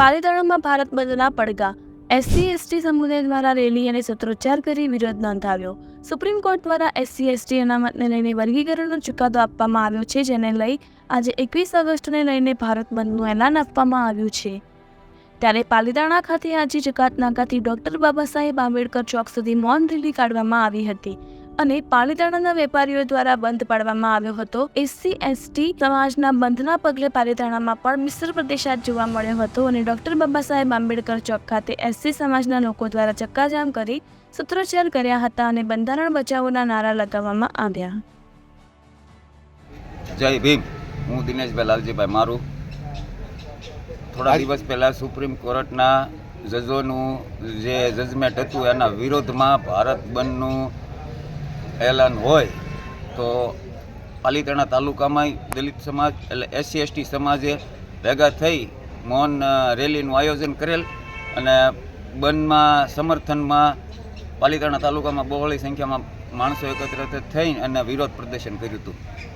પાલીતાણામાં ભારત બંધના પડઘા. SC ST સમુદાય દ્વારા રેલી અને સૂત્રોચ્ચાર કરી વિરોધ નોંધાવ્યો. સુપ્રીમ કોર્ટ દ્વારા એસસી એસટી અનામતને લઈને વર્ગીકરણનો ચુકાદો આપવામાં આવ્યો છે, જેને લઈ આજે એકવીસ ઓગસ્ટને લઈને ભારત બંધનું એલાન આપવામાં આવ્યું છે. ત્યારે પાલીતાણા ખાતે આજે જકાત નાકાથી ડોક્ટર બાબા સાહેબ આંબેડકર ચોક સુધી મૌન રેલી કાઢવામાં આવી હતી. અને પાલીતાણાના વેપારીઓ દ્વારા બંધ પાડવામાં આવ્યો હતો. એસસી એસટી સમાજના બંધના પગલે પાલીતાણામાં પણ મિશ્ર પ્રતિસાદ જોવા મળ્યો હતો અને ડોક્ટર બાબા સાહેબ આંબેડકર ચોક ખાતે એસસી સમાજના લોકો દ્વારા ચક્કાજામ કરી સૂત્રોચ્ચાર કર્યા હતા અને બંધારણ બચાવોના નારા લગાવવામાં આવ્યા. જય ભીમ. હું દિનેશભાઈ લાલજીભાઈ મારું. થોડા દિવસ પહેલાં સુપ્રીમ કોર્ટના જજોનું જે જજમેન્ટ હતું એના વિરોધમાં ભારત બંધનું એલાન હોય તો પાલિતાણા તાલુકામાં દલિત સમાજ એટલે એસસી એસટી સમાજે ભેગા થઈ મૌન રેલીનું આયોજન કરેલ અને બંધમાં, સમર્થનમાં પાલિતાણા તાલુકામાં બહોળી સંખ્યામાં માણસો એકત્રિત થઈ અને વિરોધ પ્રદર્શન કર્યું હતું.